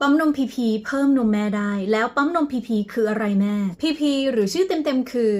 ปั๊มนมพีพีเพิ่มนมแม่ได้ แล้วปั๊มนมพีพีคืออะไรแม่พีพีหรือชื่อเต็มๆคือ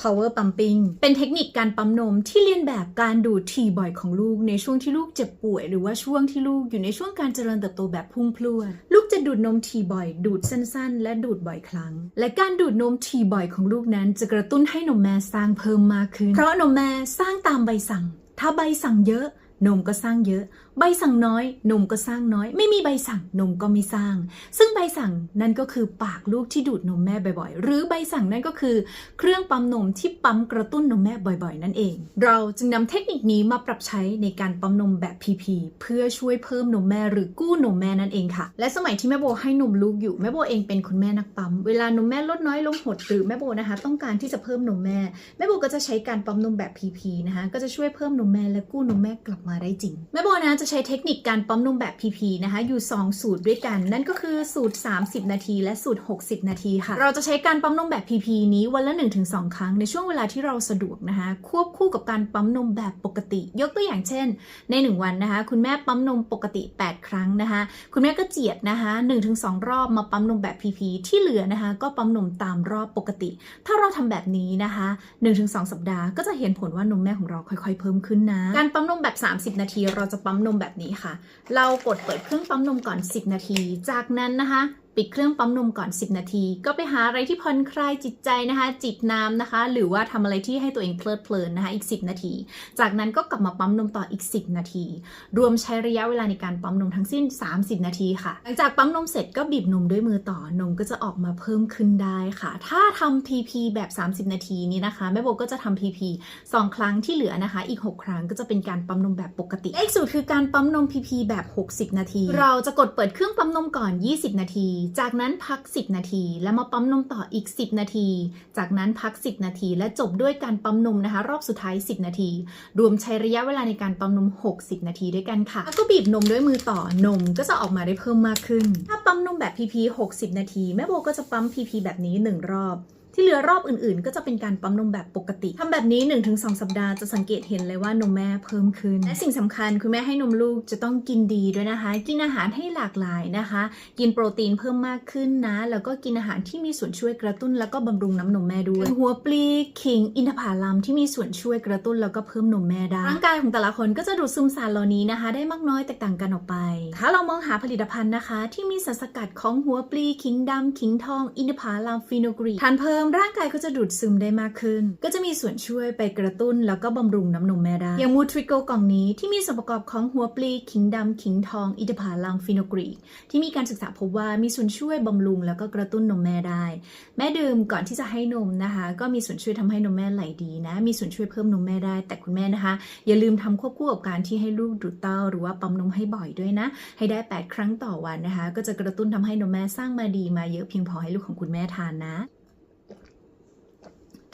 power pumping เป็นเทคนิคการปั๊มนมที่เลียนแบบการดูดถี่บ่อยของลูกในช่วงที่ลูกเจ็บป่วย หรือว่าช่วงที่ลูกอยู่ในช่วงการเจริญเติบโตแบบพุ่งพรวดลูกจะดูดนมถี่บ่อย ดูดสั้นๆ และดูดบ่อยครั้ง และการดูดนมถี่บ่อยของลูกนั้น จะกระตุ้นให้นมแม่สร้างเพิ่มมากขึ้น เพราะนมแม่สร้างตามใบสั่ง ถ้าใบสั่งเยอะ นมก็สร้างเยอะ ใบสั่งน้อยนมก็สร้างน้อย ไม่มีใบสั่งนมก็ไม่สร้าง ซึ่งใบสั่งนั่นก็คือปากลูกที่ดูดนมแม่บ่อยๆ หรือใบสั่งนั่นก็คือ เครื่องปั๊มนมที่ปั๊มกระตุ้นนมแม่บ่อยๆ นั่นเอง เราจึงนำเทคนิคนี้มาปรับใช้ในการปั๊มนมแบบ PP เพื่อช่วยเพิ่มนมแม่หรือกู้นมแม่นั่นเองค่ะ และสมัยที่แม่โบให้นมลูกอยู่แม่โบเองเป็นคุณแม่นักปั๊มเวลานมแม่ลดน้อยลงหดหรือแม่โบนะคะ ต้องการที่จะเพิ่มนมแม่แม่โบก็จะใช้การปั๊มนมแบบ PP นะคะก็จะช่วยเพิ่มนมแม่และกู้นมแม่กลับมาได้จริง แม่โบนะจะใช้เทคนิคการปั๊มนมแบบ PP นะคะ อยู่ 2 สูตรด้วยกัน นั่นก็คือสูตร 30 นาที และสูตร 60 นาทีค่ะ เราจะใช้การปั๊มนมแบบ PP นี้วันละ 1-2 ครั้งในช่วงเวลาที่เราสะดวกนะคะ ควบคู่กับการปั๊มนมแบบปกติ ยกตัวอย่างเช่น ใน 1 วันนะคะ คุณแม่ปั๊มนมปกติ 8 ครั้งนะคะ คุณแม่ก็เจียดนะคะ1-2 รอบมาปั๊มนมแบบ PP ที่เหลือนะคะ ก็ปั๊มนมตามรอบปกติ ถ้าเราทำแบบนี้นะคะ 1-2 สัปดาห์ก็จะเห็นผลว่านมแม่ของเราค่อย ๆ เพิ่มขึ้นนะ การปั๊มนมแบบ30 นาที เราจะปั๊มนมแบบนี้ค่ะ เรากดเปิดเครื่องปั๊มนมก่อน 10 นาที จากนั้นนะคะปิดเครื่องปั๊มนมก่อน 10 นาที ก็ไปหาอะไรที่ผ่อนคลายจิตใจนะคะ จิบน้ำนะคะ หรือว่าทำอะไรที่ให้ตัวเองเพลิดเพลินนะคะอีก 10 นาที จากนั้นก็กลับมาปั๊มนมต่ออีก 10 นาที รวมใช้ระยะเวลาในการปั๊มนมทั้งสิ้น 30 นาทีค่ะ หลังจากปั๊มนมเสร็จก็บีบนมด้วยมือต่อนมก็จะออกมาเพิ่มขึ้นได้ค่ะ ถ้าทำ PP แบบ 30 นาทีนี้นะคะแม่โบก็จะทำ PP 2 ครั้งที่เหลือนะคะ อีก 6 ครั้งก็จะเป็นการปั๊มนมแบบปกติและอีกสูตรคือการปั๊มนม PP แบบ 60 นาที เราจะกดเปิดเครื่องปั๊มนมก่อน 20 นาทีจากนั้นพัก 10 นาที แล้วมาปั๊มนมต่ออีก 10 นาที จากนั้นพัก 10 นาที และจบด้วยการปั๊มนมนะคะ รอบสุดท้าย 10 นาที รวมใช้ระยะเวลาในการปั๊มนม 60 นาทีด้วยกันค่ะแล้วก็บีบนมด้วยมือต่อนมก็จะออกมาได้เพิ่มมากขึ้น ถ้าปั๊มนมแบบ PP 60 นาที แม่โบก็จะปั๊ม PP แบบนี้ 1 รอบ ที่เหลือรอบอื่นๆ ก็จะเป็นการปั๊มนมแบบปกติทำแบบนี้ 1-2 สัปดาห์จะสังเกตเห็นเลยว่านมแม่เพิ่มขึ้น และสิ่งสำคัญคุณแม่ให้นมลูกจะต้องกินดีด้วยนะคะ กินอาหารให้หลากหลายนะคะ กินโปรตีนเพิ่มมากขึ้นนะ แล้วก็กินอาหารที่มีส่วนช่วยกระตุ้น แล้วก็บำรุงน้ำนมแม่ด้วย หัวปลีขิงอินทผลัมที่มีส่วนช่วยกระตุ้นแล้วก็เพิ่มนมแม่ได้ร่างกายของแต่ละคนก็จะดูดซึมสารเหล่านี้นะคะ ได้มากน้อยแตกต่างกันออกไป ถ้าเรามองหาผลิตภัณฑ์นะคะ ที่มีสารสกัดของหัวปลีขิงดำขิงทอง อินทผลัมฟีโนกรีทานเพิ่มร่างกายก็จะดูดซึมได้มากขึ้น ก็จะมีส่วนช่วยไปกระตุ้นแล้วก็บำรุงน้ำนมแม่ได้อย่างมูทริโกกล่องนี้ที่มีส่วนประกอบของหัวปลีขิงดำขิงทอง อินทผลัมฟีโนกรีที่มีการศึกษาพบว่ามีส่วนช่วยบำรุงแล้วก็กระตุ้นนมแม่ได้ แม่ดื่มก่อนที่จะให้นมนะคะ ก็มีส่วนช่วยทำให้นมแม่ไหลดีนะ มีส่วนช่วยเพิ่มนมแม่ได้ แต่คุณแม่นะคะ อย่าลืมทำควบคู่กับการที่ให้ลูกดูดเต้า หรือว่าปั๊มนมให้บ่อยด้วยนะ ให้ได้ 8 ครั้งต่อวันนะคะ ก็จะกระตุ้นทำให้นมแม่สร้างมาดีมาเยอะเพียงพอให้ลูกของคุณแม่ทานนะ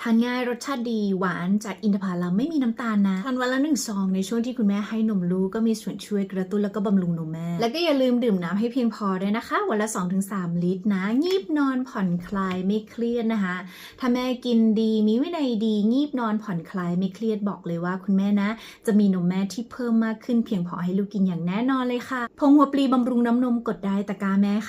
านง่ายรสชาติดีหวานจากอินทผลัมไม่มีน้ำตาลนะทานวันละหนึ่งซองในช่วงที่คุณแม่ให้นมลูกก็มีส่วนช่วยกระตุ้นแล้วก็บำรุงนมแม่ แล้วก็อย่าลืมดื่มน้ำให้เพียงพอด้วยนะคะ วันละ 2-3 ลิตรนะ งีบนอนผ่อนคลายไม่เครียดนะคะ ถ้าแม่กินดีมีวินัยดี งีบนอนผ่อนคลายไม่เครียดบอกเลยว่าคุณแม่นะ จะมีนมแม่ที่เพิ่มมากขึ้นเพียงพอให้ลูกกินอย่างแน่นอนเลยค่ะผงหัวปลีบำรุงน้ำนมกดได้ตะกร้าแม่ค่ะ